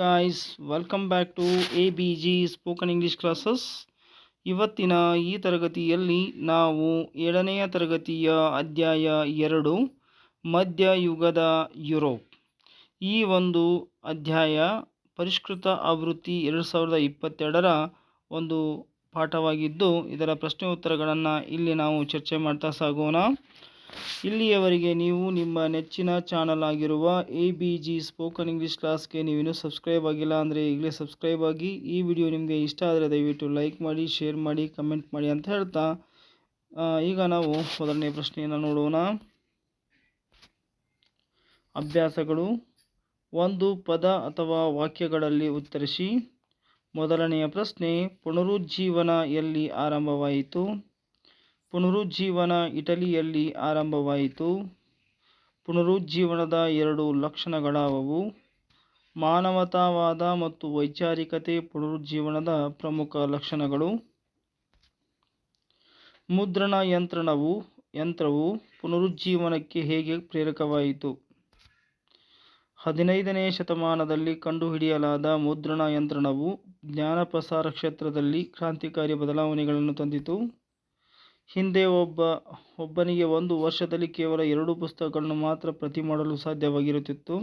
Guys welcome back to A B G spoken English classes ಇವತ್ತಿನ ಈ ತರಗತಿಯಲ್ಲಿ ನಾವು ಏಳನೆಯ ತರಗತಿಯ ಅಧ್ಯಾಯ ಎರಡು, ಮಧ್ಯಯುಗದ ಯುರೋಪ್. ಈ ಒಂದು ಅಧ್ಯಾಯ ಪರಿಷ್ಕೃತ ಆವೃತ್ತಿ ಎರಡು ಸಾವಿರದ ಇಪ್ಪತ್ತೆರಡರ ಒಂದು ಪಾಠವಾಗಿದ್ದು, ಇದರ ಪ್ರಶ್ನೆ ಉತ್ತರಗಳನ್ನು ಇಲ್ಲಿ ನಾವು ಚರ್ಚೆ ಮಾಡ್ತಾ ಸಾಗೋಣ. ಇಲ್ಲಿಯವರೆಗೆ ನೀವು ನಿಮ್ಮ ನೆಚ್ಚಿನ ಚಾನಲ್ ಆಗಿರುವ A B G spoken English ಕ್ಲಾಸ್ಗೆ ನೀವಿನ್ನೂ ಸಬ್ಸ್ಕ್ರೈಬ್ ಆಗಿಲ್ಲ ಅಂದರೆ ಈಗಲೇ ಸಬ್ಸ್ಕ್ರೈಬ್ ಆಗಿ ಈ ವಿಡಿಯೋ ನಿಮಗೆ ಇಷ್ಟ ಆದರೆ ದಯವಿಟ್ಟು ಲೈಕ್ ಮಾಡಿ ಶೇರ್ ಮಾಡಿ ಕಮೆಂಟ್ ಮಾಡಿ ಅಂತ ಹೇಳ್ತಾ ಈಗ ನಾವು ಮೊದಲನೇ ಪ್ರಶ್ನೆಯನ್ನು ನೋಡೋಣ. ಅಭ್ಯಾಸಗಳು ಒಂದು ಪದ ಅಥವಾ ವಾಕ್ಯಗಳಲ್ಲಿ ಉತ್ತರಿಸಿ. ಮೊದಲನೆಯ ಪ್ರಶ್ನೆ, ಪುನರುಜ್ಜೀವನ ಎಲ್ಲಿ ಆರಂಭವಾಯಿತು? ಪುನರುಜ್ಜೀವನ ಇಟಲಿಯಲ್ಲಿ ಆರಂಭವಾಯಿತು. ಪುನರುಜ್ಜೀವನದ ಎರಡು ಲಕ್ಷಣಗಳಾವವು. ಮಾನವತಾವಾದ ಮತ್ತು ವೈಚಾರಿಕತೆ ಪುನರುಜ್ಜೀವನದ ಪ್ರಮುಖ ಲಕ್ಷಣಗಳು. ಮುದ್ರಣ ಯಂತ್ರಣವು, ಯಂತ್ರವು ಪುನರುಜ್ಜೀವನಕ್ಕೆ ಹೇಗೆ ಪ್ರೇರಕವಾಯಿತು? ಹದಿನೈದನೇ ಶತಮಾನದಲ್ಲಿ ಕಂಡುಹಿಡಿಯಲಾದ ಮುದ್ರಣ ಯಂತ್ರಣವು ಜ್ಞಾನ ಪ್ರಸಾರ ಕ್ಷೇತ್ರದಲ್ಲಿ ಕ್ರಾಂತಿಕಾರಿ ಬದಲಾವಣೆಗಳನ್ನು ತಂದಿತು. ಹಿಂದೆ ಒಬ್ಬ, ಒಬ್ಬನಿಗೆ ಒಂದು ವರ್ಷದಲ್ಲಿ ಕೇವಲ ಎರಡು ಪುಸ್ತಕಗಳನ್ನು ಮಾತ್ರ ಪ್ರತಿ ಮಾಡಲು ಸಾಧ್ಯವಾಗಿರುತ್ತಿತ್ತು.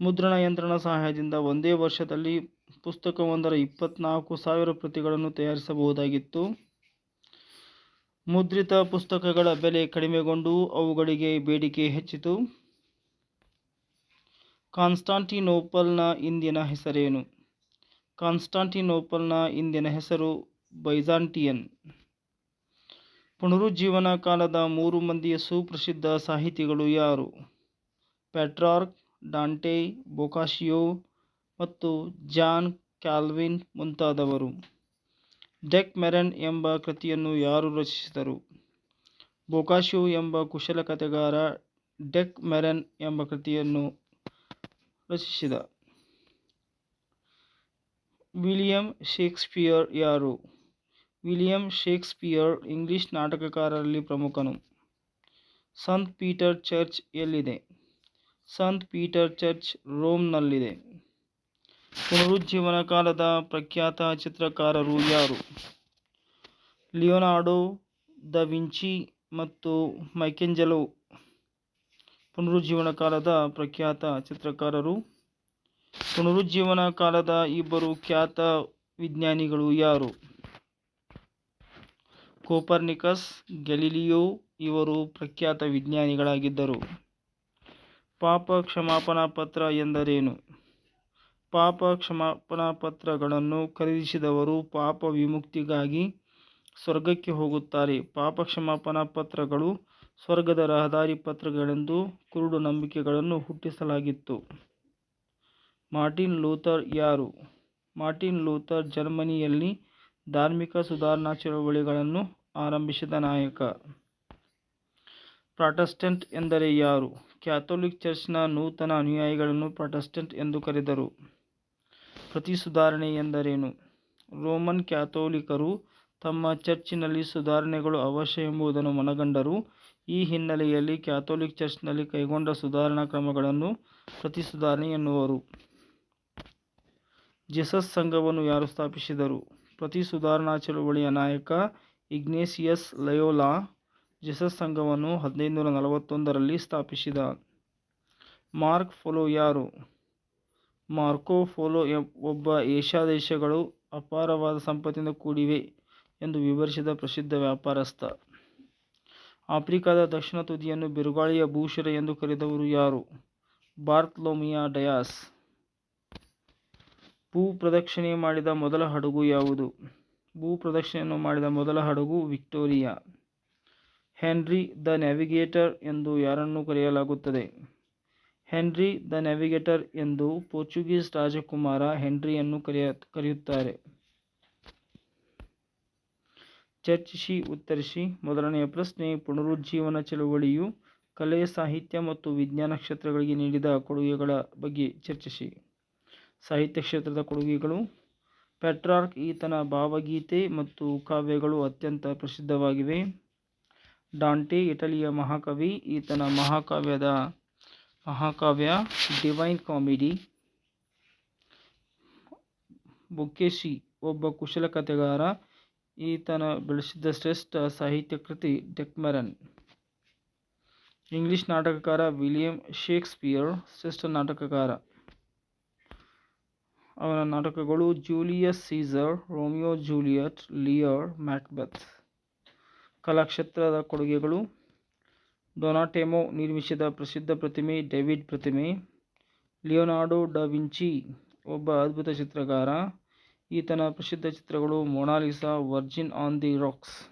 ಮುದ್ರಣ ಯಂತ್ರಣ ಸಹಾಯದಿಂದ ಒಂದೇ ವರ್ಷದಲ್ಲಿ ಪುಸ್ತಕವೊಂದರ ಇಪ್ಪತ್ನಾಲ್ಕು ಸಾವಿರ ಪ್ರತಿಗಳನ್ನು ತಯಾರಿಸಬಹುದಾಗಿತ್ತು. ಮುದ್ರಿತ ಪುಸ್ತಕಗಳ ಬೆಲೆ ಕಡಿಮೆಗೊಂಡು ಅವುಗಳಿಗೆ ಬೇಡಿಕೆ ಹೆಚ್ಚಿತು. ಕಾನ್ಸ್ಟಾಂಟಿನೋಪಲ್ನ ಇಂದಿನ ಹೆಸರೇನು? ಕಾನ್ಸ್ಟಾಂಟಿನೋಪಲ್ನ ಇಂದಿನ ಹೆಸರು ಬೈಜಾಂಟಿಯನ್. ಪುನರುಜ್ಜೀವನ ಕಾಲದ ಮೂರು ಮಂದಿಯ ಸುಪ್ರಸಿದ್ಧ ಸಾಹಿತಿಗಳು ಯಾರು? ಪೆಟ್ರಾರ್ಕ್, ಡಾಂಟೆ, ಬೊಕಾಶಿಯೋ ಮತ್ತು ಜಾನ್ ಕ್ಯಾಲ್ವಿನ್ ಮುಂತಾದವರು. ಡೆಕ್ ಮೆರನ್ ಎಂಬ ಕೃತಿಯನ್ನು ಯಾರು ರಚಿಸಿದರು? ಬೊಕಾಶಿಯೋ ಎಂಬ ಕುಶಲ ಕಥೆಗಾರ ಡೆಕ್ ಮೆರನ್ ಎಂಬ ಕೃತಿಯನ್ನು ರಚಿಸಿದ. ವಿಲಿಯಂ ಶೇಕ್ಸ್ಪಿಯರ್ ಯಾರು? ವಿಲಿಯಂ ಶೇಕ್ಸ್ಪಿಯರ್ ಇಂಗ್ಲಿಷ್ ನಾಟಕಕಾರರಲ್ಲಿ ಪ್ರಮುಖನು. ಸಂತ್ ಪೀಟರ್ ಚರ್ಚ್ ಎಲ್ಲಿದೆ? ಸಂತ್ ಪೀಟರ್ ಚರ್ಚ್ ರೋಮ್ನಲ್ಲಿದೆ. ಪುನರುಜ್ಜೀವನ ಕಾಲದ ಪ್ರಖ್ಯಾತ ಚಿತ್ರಕಾರರು ಯಾರು? ಲಿಯೋನಾರ್ಡೋ ದ ವಿಂಚಿ ಮತ್ತು ಮೈಕೆಂಜಲೋ. ಪುನರುಜ್ಜೀವನ ಕಾಲದ ಪ್ರಖ್ಯಾತ ಚಿತ್ರಕಾರರು. ಪುನರುಜ್ಜೀವನ ಕಾಲದ ಇಬ್ಬರು ಖ್ಯಾತ ವಿಜ್ಞಾನಿಗಳು ಯಾರು? ಕೋಪರ್ನಿಕಸ್, ಗೆಲಿಲಿಯೋ ಇವರು ಪ್ರಖ್ಯಾತ ವಿಜ್ಞಾನಿಗಳಾಗಿದ್ದರು. ಪಾಪ ಕ್ಷಮಾಪಣಾ ಪತ್ರ ಎಂದರೇನು? ಪಾಪ ಕ್ಷಮಾಪಣಾ ಪತ್ರಗಳನ್ನು ಖರೀದಿಸಿದವರು ಪಾಪ ವಿಮುಕ್ತಿಗಾಗಿ ಸ್ವರ್ಗಕ್ಕೆ ಹೋಗುತ್ತಾರೆ. ಪಾಪ ಕ್ಷಮಾಪಣಾ ಪತ್ರಗಳು ಸ್ವರ್ಗದ ರಹದಾರಿ ಪತ್ರಗಳೆಂದು ಕುರುಡು ನಂಬಿಕೆಗಳನ್ನು ಹುಟ್ಟಿಸಲಾಗಿತ್ತು. ಮಾರ್ಟಿನ್ ಲೂಥರ್ ಯಾರು? ಮಾರ್ಟಿನ್ ಲೂಥರ್ ಜರ್ಮನಿಯಲ್ಲಿ ಧಾರ್ಮಿಕ ಸುಧಾರಣಾ ಚಳವಳಿಗಳನ್ನು ಆರಂಭಿಸಿದ ನಾಯಕ. ಪ್ರಾಟೆಸ್ಟೆಂಟ್ ಎಂದರೆ ಯಾರು? ಕ್ಯಾಥೋಲಿಕ್ ಚರ್ಚ್ನ ನೂತನ ಅನುಯಾಯಿಗಳನ್ನು ಪ್ರಾಟೆಸ್ಟೆಂಟ್ ಎಂದು ಕರೆದರು. ಪ್ರತಿ ಸುಧಾರಣೆ ಎಂದರೇನು? ರೋಮನ್ ಕ್ಯಾಥೋಲಿಕರು ತಮ್ಮ ಚರ್ಚಿನಲ್ಲಿ ಸುಧಾರಣೆಗಳು ಅವಶ್ಯ ಎಂಬುದನ್ನು ಮನಗಂಡರು. ಈ ಹಿನ್ನೆಲೆಯಲ್ಲಿ ಕ್ಯಾಥೋಲಿಕ್ ಚರ್ಚ್ನಲ್ಲಿ ಕೈಗೊಂಡ ಸುಧಾರಣಾ ಕ್ರಮಗಳನ್ನು ಪ್ರತಿ ಸುಧಾರಣೆ ಎನ್ನುವರು. ಜೆಸಸ್ ಸಂಘವನ್ನು ಯಾರು ಸ್ಥಾಪಿಸಿದರು? ಪ್ರತಿ ಸುಧಾರಣಾ ಚಳುವಳಿಯ ನಾಯಕ ಇಗ್ನೇಸಿಯಸ್ ಲಯೋಲಾ ಜೆಸಸ್ ಸಂಘವನ್ನು ಹದಿನೈದುನೂರ ನಲವತ್ತೊಂದರಲ್ಲಿ ಸ್ಥಾಪಿಸಿದ. ಮಾರ್ಕ್ ಫೋಲೋ ಯಾರು? ಮಾರ್ಕೋ ಫೋಲೋ ಒಬ್ಬ ಏಷ್ಯಾ ದೇಶಗಳು ಅಪಾರವಾದ ಸಂಪತ್ತಿನಿಂದ ಕೂಡಿವೆ ಎಂದು ವಿವರಿಸಿದ ಪ್ರಸಿದ್ಧ ವ್ಯಾಪಾರಸ್ಥ. ಆಫ್ರಿಕಾದ ದಕ್ಷಿಣ ತುದಿಯನ್ನು ಬಿರುಗಾಳಿಯ ಭೂಶಿರ ಎಂದು ಕರೆದವರು ಯಾರು? ಬಾರ್ತ್ಲೋಮಿಯಾ ಡಯಾಸ್. ಭೂ ಪ್ರದಕ್ಷಿಣೆ ಮಾಡಿದ ಮೊದಲ ಹಡಗು ಯಾವುದು? ಭೂ ಪ್ರದಕ್ಷಿಣೆಯನ್ನು ಮಾಡಿದ ಮೊದಲ ಹಡಗು ವಿಕ್ಟೋರಿಯಾ. ಹೆನ್ರಿ ದ ನ್ಯಾವಿಗೇಟರ್ ಎಂದು ಯಾರನ್ನು ಕರೆಯಲಾಗುತ್ತದೆ. ಹೆನ್ರಿ ದ ನ್ಯಾವಿಗೇಟರ್ ಎಂದು ಪೋರ್ಚುಗೀಸ್ ರಾಜಕುಮಾರ ಹೆನ್ರಿಯನ್ನು ಕರೆಯ, ಕರೆಯುತ್ತಾರೆ. ಚರ್ಚಿಸಿ, ಉತ್ತರಿಸಿ. ಮೊದಲನೆಯ ಪ್ರಶ್ನೆ, ಪುನರುಜ್ಜೀವನ ಚಳುವಳಿಯು ಕಲೆ ಸಾಹಿತ್ಯ ಮತ್ತು ವಿಜ್ಞಾನ ಕ್ಷೇತ್ರಗಳಿಗೆ ನೀಡಿದ ಕೊಡುಗೆಗಳ ಬಗ್ಗೆ ಚರ್ಚಿಸಿ. ಸಾಹಿತ್ಯ ಕ್ಷೇತ್ರದ ಕೊಡುಗೆಗಳು ಪೆಟ್ರಾರ್ಕ್ ಈತನ ಭಾವಗೀತೆ ಮತ್ತು ಕಾವ್ಯಗಳು ಅತ್ಯಂತ ಪ್ರಸಿದ್ಧವಾಗಿವೆ. ಡಾಂಟೆ, ಇಟಲಿಯ ಮಹಾಕವಿ, ಈತನ ಮಹಾಕಾವ್ಯದ ಮಹಾಕಾವ್ಯ ಡಿವೈನ್ ಕಾಮಿಡಿ. ಬೊಕ್ಕೇಶಿ, ಒಬ್ಬ ಕುಶಲ ಕಥೆಗಾರ, ಈತನ ಬೆಳೆಸಿದ ಶ್ರೇಷ್ಠ ಸಾಹಿತ್ಯ ಕೃತಿ ಡೆಕ್ಮರನ್. ಇಂಗ್ಲಿಷ್ ನಾಟಕಕಾರ ವಿಲಿಯಂ ಶೇಕ್ಸ್ಪಿಯರ್, ಶ್ರೇಷ್ಠ ನಾಟಕಕಾರ. ಅವನ ನಾಟಕಗಳು Julius Caesar, Romeo Juliet, Lear Macbeth. ಕಲಾಕ್ಷೇತ್ರದ ಕೊಡುಗೆಗಳು. ಡೊನಾಟೆಮೊ ನಿರ್ಮಿಸಿದ ಪ್ರಸಿದ್ಧ ಪ್ರತಿಮೆ, ಡೇವಿಡ್ ಪ್ರತಿಮೆ. ಲಿಯೋನಾರ್ಡೋ ಡ ವಿಂಚಿ, ಒಬ್ಬ ಅದ್ಭುತ ಚಿತ್ರಗಾರ. ಈತನ ಪ್ರಸಿದ್ಧ ಚಿತ್ರಗಳು Mona Lisa, virgin on the rocks.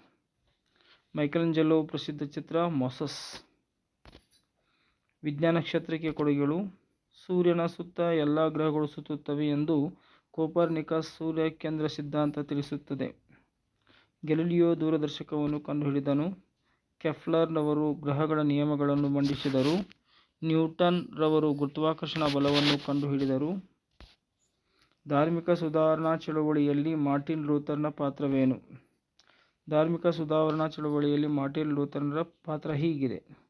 Michelangelo ಪ್ರಸಿದ್ಧ ಚಿತ್ರ ಮೊಸಸ್. ವಿಜ್ಞಾನ ಕ್ಷೇತ್ರಕ್ಕೆ ಕೊಡುಗೆಗಳು. ಸೂರ್ಯನ ಸುತ್ತ ಎಲ್ಲ ಗ್ರಹಗಳು ಸುತ್ತುತ್ತವೆ ಎಂದು ಕೋಪರ್ನಿಕಸ್ ಸೂರ್ಯ ಕೇಂದ್ರ ಸಿದ್ಧಾಂತ ತಿಳಿಸುತ್ತದೆ. ಗೆಲಿಲಿಯೋ ದೂರದರ್ಶಕವನ್ನು ಕಂಡುಹಿಡಿದನು. ಕೆಫ್ಲರ್ನವರು ಗ್ರಹಗಳ ನಿಯಮಗಳನ್ನು ಮಂಡಿಸಿದರು. ನ್ಯೂಟನ್ ರವರು ಗುರುತ್ವಾಕರ್ಷಣ ಬಲವನ್ನು ಕಂಡುಹಿಡಿದರು. ಧಾರ್ಮಿಕ ಸುಧಾರಣಾ ಚಳುವಳಿಯಲ್ಲಿ ಮಾರ್ಟಿನ್ ಲೂಥರ್ನ ಪಾತ್ರವೇನು? ಧಾರ್ಮಿಕ ಸುಧಾರಣಾ ಚಳುವಳಿಯಲ್ಲಿ ಮಾರ್ಟಿನ್ ಲೂಥರ್ನರ ಪಾತ್ರ ಹೀಗಿದೆ.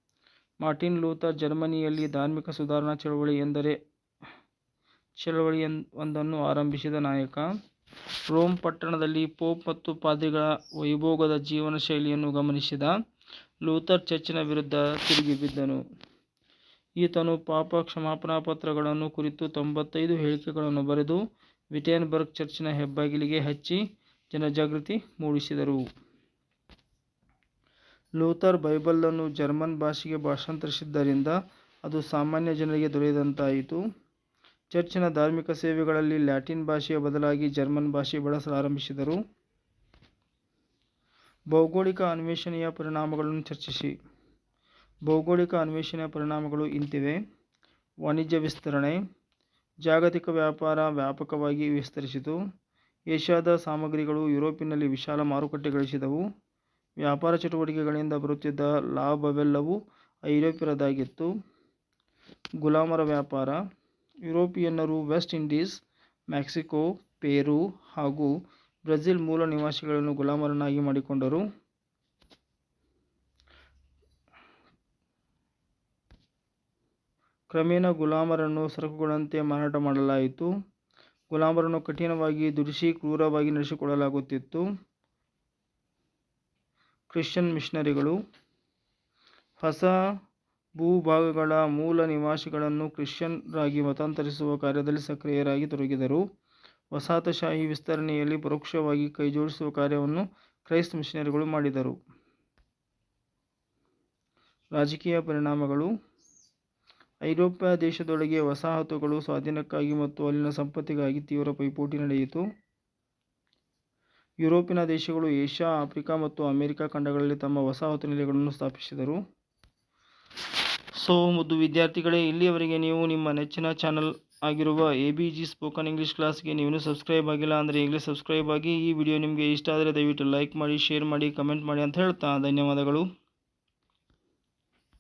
ಮಾರ್ಟಿನ್ ಲೂಥರ್ ಜರ್ಮನಿಯಲ್ಲಿ ಧಾರ್ಮಿಕ ಸುಧಾರಣಾ ಚಳವಳಿ ಎಂದರೆ ಚಳವಳಿ ಒಂದನ್ನು ಆರಂಭಿಸಿದ ನಾಯಕ. ರೋಮ್ ಪಟ್ಟಣದಲ್ಲಿ ಪೋಪ್ ಮತ್ತು ಪಾದ್ರಿಗಳ ವೈಭೋಗದ ಜೀವನ ಶೈಲಿಯನ್ನು ಗಮನಿಸಿದ ಲೂಥರ್ ಚರ್ಚಿನ ವಿರುದ್ಧ ತಿರುಗಿಬಿದ್ದನು ಈತನು ಪಾಪ ಕ್ಷಮಾಪಣಾ ಪತ್ರಗಳನ್ನು ಕುರಿತು ತೊಂಬತ್ತೈದು ಹೇಳಿಕೆಗಳನ್ನು ಬರೆದು ವಿಟೇನ್ಬರ್ಗ್ ಚರ್ಚಿನ ಹೆಬ್ಬಾಗಿಲಿಗೆ ಹಚ್ಚಿ ಜನಜಾಗೃತಿ ಮೂಡಿಸಿದರು. ಲೂಥರ್ ಬೈಬಲನ್ನು ಜರ್ಮನ್ ಭಾಷೆಗೆ ಭಾಷಾಂತರಿಸಿದ್ದರಿಂದ ಅದು ಸಾಮಾನ್ಯ ಜನರಿಗೆ ದೊರೆಯದಂತಾಯಿತು. ಚರ್ಚಿನ ಧಾರ್ಮಿಕ ಸೇವೆಗಳಲ್ಲಿ ಲ್ಯಾಟಿನ್ ಭಾಷೆಯ ಬದಲಾಗಿ ಜರ್ಮನ್ ಭಾಷೆ ಬಳಸಲಾರಂಭಿಸಿದರು. ಭೌಗೋಳಿಕ ಅನ್ವೇಷಣೆಯ ಪರಿಣಾಮಗಳನ್ನು ಚರ್ಚಿಸಿ. ಭೌಗೋಳಿಕ ಅನ್ವೇಷಣೆಯ ಪರಿಣಾಮಗಳು ಇಂತಿವೆ. ವಾಣಿಜ್ಯ ವಿಸ್ತರಣೆ, ಜಾಗತಿಕ ವ್ಯಾಪಾರ ವ್ಯಾಪಕವಾಗಿ ವಿಸ್ತರಿಸಿತು. ಏಷ್ಯಾದ ಸಾಮಗ್ರಿಗಳು ಯುರೋಪಿನಲ್ಲಿ ವಿಶಾಲ ಮಾರುಕಟ್ಟೆ ಗಳಿಸಿದವು. ವ್ಯಾಪಾರ ಚಟುವಟಿಕೆಗಳಿಂದ ಬರುತ್ತಿದ್ದ ಲಾಭವೆಲ್ಲವೂ ಐರೋಪ್ಯರದಾಗಿತ್ತು ಗುಲಾಮರ ವ್ಯಾಪಾರ, ಯುರೋಪಿಯನ್ನರು ವೆಸ್ಟ್ ಇಂಡೀಸ್, ಮೆಕ್ಸಿಕೋ, ಪೇರು ಹಾಗೂ ಬ್ರೆಜಿಲ್ ಮೂಲ ನಿವಾಸಿಗಳನ್ನು ಗುಲಾಮರನ್ನಾಗಿ ಮಾಡಿಕೊಂಡರು. ಕ್ರಮೇಣ ಗುಲಾಮರನ್ನು ಸರಕುಗಳಂತೆ ಮಾರಾಟ ಮಾಡಲಾಯಿತು. ಗುಲಾಮರನ್ನು ಕಠಿಣವಾಗಿ ದುಡಿಸಿ ಕ್ರೂರವಾಗಿ ನಡೆಸಿಕೊಳ್ಳಲಾಗುತ್ತಿತ್ತು. ಕ್ರಿಶ್ಚಿಯನ್ ಮಿಷನರಿಗಳು ಹೊಸ ಭೂಭಾಗಗಳ ಮೂಲ ನಿವಾಸಿಗಳನ್ನು ಕ್ರಿಶ್ಚಿಯನ್ರಾಗಿ ಮತಾಂತರಿಸುವ ಕಾರ್ಯದಲ್ಲಿ ಸಕ್ರಿಯರಾಗಿ ತೊಡಗಿದರು. ವಸಾಹತುಶಾಹಿ ವಿಸ್ತರಣೆಯಲ್ಲಿ ಪರೋಕ್ಷವಾಗಿ ಕೈಜೋಡಿಸುವ ಕಾರ್ಯವನ್ನು ಕ್ರೈಸ್ತ ಮಿಷನರಿಗಳು ಮಾಡಿದರು. ರಾಜಕೀಯ ಪರಿಣಾಮಗಳು. ಐರೋಪ್ಯ ದೇಶದೊಳಗೆ ವಸಾಹತುಗಳು ಸ್ವಾಧೀನಕ್ಕಾಗಿ ಮತ್ತು ಅಲ್ಲಿನ ಸಂಪತ್ತಿಗಾಗಿ ತೀವ್ರ ಪೈಪೋಟಿ ನಡೆಯಿತು. ಯುರೋಪಿನ ದೇಶಗಳು ಏಷ್ಯಾ, ಆಫ್ರಿಕಾ ಮತ್ತು ಅಮೆರಿಕ ಖಂಡಗಳಲ್ಲಿ ತಮ್ಮ ವಸಾಹತು ನೆಲೆಗಳನ್ನು ಸ್ಥಾಪಿಸಿದರು. ಸೊ, ಮುದ್ದು ವಿದ್ಯಾರ್ಥಿಗಳೇ, ಇಲ್ಲಿಯವರೆಗೆ ನೀವು ನಿಮ್ಮ ನೆಚ್ಚಿನ ಚಾನಲ್ ಆಗಿರುವ A B G spoken English ಕ್ಲಾಸ್ಗೆ ನೀವು ಸಬ್ಸ್ಕ್ರೈಬ್ ಆಗಿಲ್ಲ ಅಂದರೆ ಈಗಲೇ ಸಬ್ಸ್ಕ್ರೈಬ್ ಆಗಿ ಈ ವಿಡಿಯೋ ನಿಮಗೆ ಇಷ್ಟ ಆದರೆ ದಯವಿಟ್ಟು ಲೈಕ್ ಮಾಡಿ, ಶೇರ್ ಮಾಡಿ, ಕಮೆಂಟ್ ಮಾಡಿ ಅಂತ ಹೇಳ್ತಾ ಧನ್ಯವಾದಗಳು.